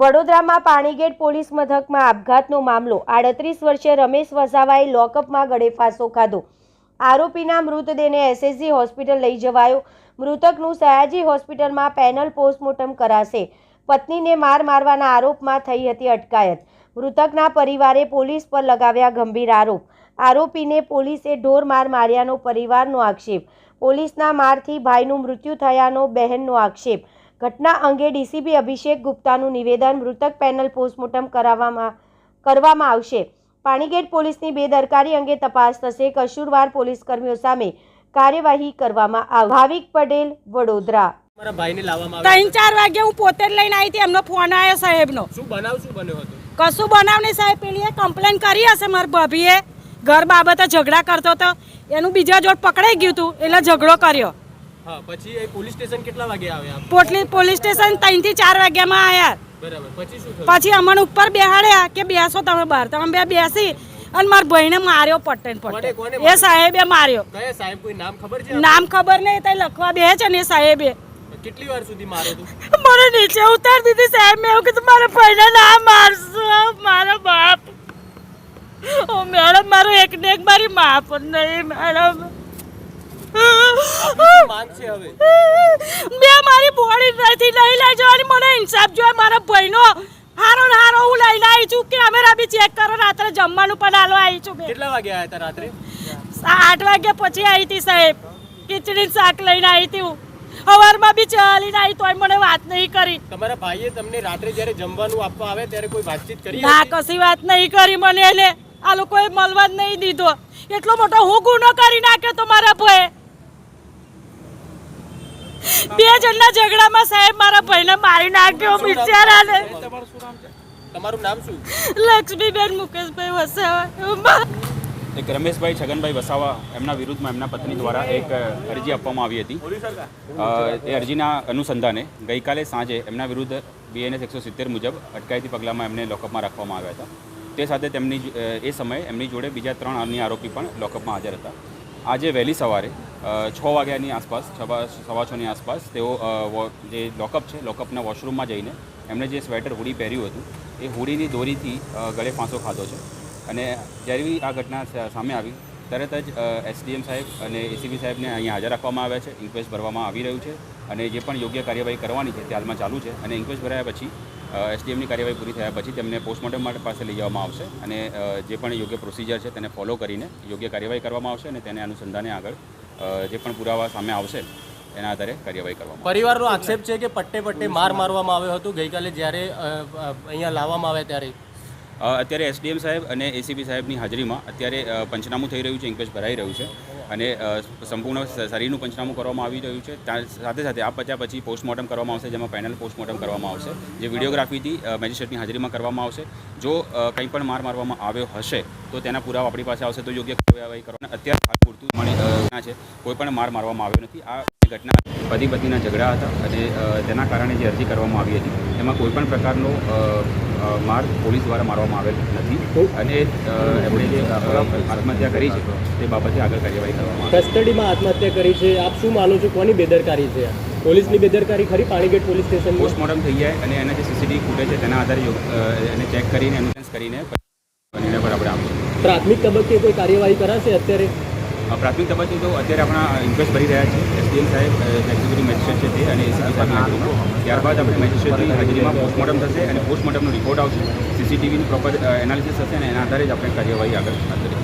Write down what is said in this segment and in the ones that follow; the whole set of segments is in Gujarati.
વડોદરામાં પાણીગેટ પોલીસ મથકમાં આપઘાતનો મામલો. આડત્રીસ વર્ષે રમેશ વસાવાએ લોકઅપમાં ગળેફાંસો ખાધો. આરોપીના મૃતદેહને એસએસજી હોસ્પિટલ લઈ જવાયો. મૃતકનું સયાજી હોસ્પિટલમાં પેનલ પોસ્ટમોર્ટમ કરાશે. પત્નીને માર મારવાના આરોપમાં થઈ હતી અટકાયત. મૃતકના પરિવારે પોલીસ પર લગાવ્યા ગંભીર આરોપ. આરોપીને પોલીસે ઢોર માર માર્યાનો પરિવારનો આક્ષેપ. પોલીસના મારથી ભાઈનું મૃત્યુ થયાનો બહેનનો આક્ષેપ. ઘટના અંગે ડીસીપી અભિષેક ગુપ્તાનું નિવેદન મૃતક પેનલ પોસ્ટમોર્ટમ કરાવવામાં કરવામાં આવશે. પાણીગેટ પોલીસની બેદરકારી અંગે તપાસ થશે. કસૂરવાર પોલીસ કર્મીઓ સામે કાર્યવાહી કરવામાં આવશે. ભાવિક પટેલ વડોદરા. મારા ભાઈને લાવવામાં આવ્યા ત્રણ ચાર વાગે હું પોતે જ લઈને આવી હતી. એમનો ફોન આવ્યો સાહેબનો. શું બનાવ શું બન્યો હતો? કશું બનાવ નહીં સાહેબ. પેલીએ કમ્પ્લેન કરી હશે મારા ભાભીએ. ઘર બાબતે ઝઘડા કરતો હતો એનું બીજા જોડ પકડાઈ ગયું હતું એટલે ઝઘડો કર્યો. હા પછી એ પોલીસ સ્ટેશન કેટલા વાગે આવ્યા પોટલી પોલીસ સ્ટેશન ત્રણથી ચાર વાગ્યામાં આવ્યા બરાબર પછી શું થયું? પછી અમને ઉપર બેહાડ્યા કે બેસો તમે બહાર. તમે બે બેસી અને મારા ભાઈને માર્યો પટેન પટેન એ? સાહેબે માર્યો. સાહેબ કોઈ નામ ખબર છે નામ ખબર નહીં તો લખવા બે છે ને એ સાહેબે. કેટલી વાર સુધી માર્યો તું? મને નીચે ઉતાર દીધી સાહેબ મેં એવું કીધું મારા ભાઈને ના મારશો મારો બાપ. ઓ મેડમ મારો એક ને એક મારી મા પણ નહીં મેડમ. મેં મારી બોડી નથી લઈ લઈ જવાની મને ઇન્સાફ જોઈએ મારા ભાઈનો હારો ને હારો હું લઈને આવી છું. કેમેરા બી ચેક કરો રાત્રે જમવાનું પણ હાલો આવી છું કેટલા વાગે આવ્યા હતા રાત્રે? આઠ વાગ્યા પછી આવી હતી સાહેબ. ખીચડી શાક લઈને આવી હતી હું. સવારમાં બી ચાલીને આવી તોય મને વાત નહીં કરી. તમારા ભાઈએ તમને રાત્રે જ્યારે જમવાનું આપવા આવે ત્યારે કોઈ વાતચીત કરી ના કશી વાત નહીં કરી મને એટલે આ લોકોએ મળવા જ નહીં દીધો. એટલો મોટો હું ગુનો કરી નાખ્યો તો મારા ભાઈ બે જણના ઝઘડામાં સાહેબ મારા ભાઈને મારી નાખ્યો બિચારાને તમારું નામ શું? લક્ષ્મીબેન મુકેશભાઈ વસાવા. એક રમેશભાઈ છગનભાઈ વસાવા એમના વિરુદ્ધમાં એમના પત્ની દ્વારા એક અરજી આપવામાં આવી હતી. એ અરજીના અનુસંધાને ગઈકાલે સાંજે એમના વિરુદ્ધ બીએનએસ એકસો સિત્તેર મુજબ અટકાયતી પગલામાં એમને લોકઅપમાં રાખવામાં આવ્યા હતા. તે સાથે તેમની એ સમયે એમની જોડે બીજા ત્રણ અન્ય આરોપી પણ લોકઅપમાં હાજર હતા. આજે વહેલી સવારે છ વાગ્યાની આસપાસ સવા સવા છની આસપાસ તેઓ જે લોકઅપ છે, લોકઅપના વોશરૂમમાં જઈને એમણે જે સ્વેટર, હુડી પહેર્યું હતું, એ હુડીની દોરીથી ગળે ફાંસો ખાધો છે. અને જ્યારે આ ઘટના સામે આવી, તરત જ એસડીએમ સાહેબ અને એસીબી સાહેબને અહીંયા હાજર રાખવામાં આવ્યા છે. ઇન્ક્વેસ્ટ ભરવામાં આવી રહ્યું છે અને જે પણ યોગ્ય કાર્યવાહી કરવાની છે તે હાલમાં ચાલુ છે. અને ઇન્ક્વેસ્ટ ભરાયા પછી એસડીએમની કાર્યવાહી પૂરી થયા પછી તેમને પોસ્ટમોર્ટમ માટે પાસે લઈ જવામાં આવશે અને જે પણ યોગ્ય પ્રોસિજર છે તેને ફોલો કરીને યોગ્ય કાર્યવાહી કરવામાં આવશે અને તેને અનુસંધાને આગળ જે પણ પુરાવા સામે આવશે એના આધારે કાર્યવાહી કરવામાં પરિવારનો આક્ષેપ છે કે પટ્ટે પટ્ટે માર મારવામાં આવ્યો હતો? ગઈકાલે જ્યારે અહીંયા લાવવામાં આવ્યા ત્યારે? અત્યારે એસડીએમ સાહેબ અને એસીબી સાહેબની હાજરીમાં અત્યારે પંચનામું થઈ રહ્યું છે ઇન્કવેસ્ટ ભરાઈ રહ્યું છે. અને સંપૂર્ણ શરીરનું પંચનામું કરવામાં આવી રહ્યું છે. ત્યાં સાથે સાથે આ પત્યા પછી પોસ્ટમોર્ટમ કરવામાં આવશે, જેમાં પેનલ પોસ્ટમોર્ટમ કરવામાં આવશે, જે વિડીયોગ્રાફીથી મેજિસ્ટ્રેટની હાજરીમાં કરવામાં આવશે. જો કંઈ પણ માર મારવામાં આવ્યો હશે, તો તેના પુરાવા આપણી પાસે આવશે. તો યોગ્ય કાર્યવાહી કરવાના અત્યારે હાલ પૂરતું છે. કોઈ પણ માર મારવામાં આવ્યો નથી. આ ઘટના પતિ પત્નીના ઝઘડા હતા અને તેના કારણે જે અરજી કરવામાં આવી હતી એમાં કોઈપણ પ્રકારનો અ, અ, માર પોલીસ દ્વારા મારવામાં આવેલ નથી અને એમણે જે આત્મહત્યા કરી છે તે બાબતે આગળ કાર્યવાહી કરવામાં કસ્ટડીમાં આત્મહત્યા કરી છે આપ શું માનો છો? કોની બેદરકારી છે? પોલીસની બેદરકારી ખરી? પાણીગેટ પોલીસ સ્ટેશન પોસ્ટમોર્ટમ થઈ જાય અને એના જે સીસીટીવી ફૂટેજ છે તેના આધારે એને ચેક કરીને એનું કરીને નિર્ણય પર આપણે આપીશું પ્રાથમિક તબક્કે કોઈ કાર્યવાહી કરાશે અત્યારે? પ્રાથમિક તબક્કે તો અત્યારે આપણા ઇન્ક્વેસ્ટ ભરી રહ્યા છે. એસડીએમ સાહેબ એક્ઝિક્યુટિવ મેજિસ્ટ્રેટ છે તે અને ત્યારબાદ આપણે મેજિસ્ટ્રેટની હાજરીમાં પોસ્ટમોર્ટમ થશે અને પોસ્ટમોર્ટમનો રિપોર્ટ આવશે. સીસીટીવીની પ્રોપર એનાલિસિસ થશે અને એના આધારે જ આપણે કાર્યવાહી આગળ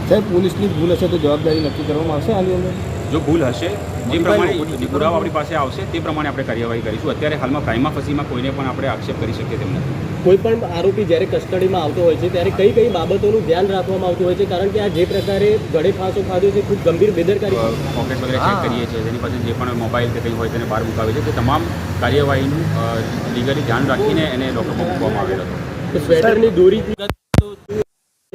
સાહેબ પોલીસની ભૂલ હશે તો જવાબદારી નક્કી કરવામાં આવશે આની અંદર? જો ભૂલ હશે જે પ્રમાણે પુરાવા આપણી પાસે આવશે તે પ્રમાણે આપણે કાર્યવાહી કરીશું. અત્યારે હાલમાં પ્રાઇમા ફસીમાં કોઈને પણ આપણે આક્ષેપ કરી શકીએ તેમ નથી. કોઈ પણ આરોપી જ્યારે કસ્ટડીમાં આવતો હોય છે ત્યારે કઈ કઈ બાબતોનું ધ્યાન રાખવામાં આવતું હોય છે? કારણ કે આ જે પ્રકારે ગળે ફાંસો ખાધો છે ખૂબ ગંભીર બેદરકારી. પોકેટ વગેરે ચેક કરીએ છીએ તેની પાસે જે પણ મોબાઈલ કે કંઈ હોય તેને બહાર મુકાવે છે. તે તમામ કાર્યવાહીનું લીગલી ધ્યાન રાખીને એને લોકઅપમાં મૂકવામાં આવેલો હતો. સ્વેટરની દોરી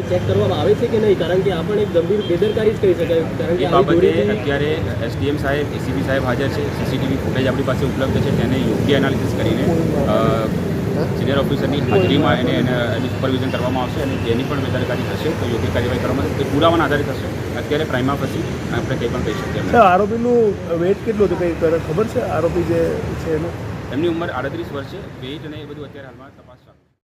ચેક કરવામાં આવે છે કે નહીં? કારણ કે આ પણ એક ગંભીર બેદરકારી જ કહી શકાય. કારણ કે બાબતે અત્યારે એસડીએમ સાહેબ એસીબી સાહેબ હાજર છે. સીસીટીવી ફૂટેજ આપણી પાસે ઉપલબ્ધ છે. તેને યોગ્ય એનાલિસિસ કરીને સિનિયર ઓફિસરની હાજરીમાં એને એને સુપરવિઝન કરવામાં આવશે અને જેની પણ બેદરકારી થશે તો યોગ્ય કાર્યવાહી કરવામાં આવશે. તે પુરાવાના આધારે થશે. અત્યારે પ્રાઇમા પછી આપણે કંઈ પણ કહી શકીએ આરોપીનું વેટ કેટલું હતું? કંઈ ખબર છે? આરોપી જે છે એનું? એમની ઉંમર આડત્રીસ વર્ષ છે. વેઇટ અને એ બધું અત્યારે હાલમાં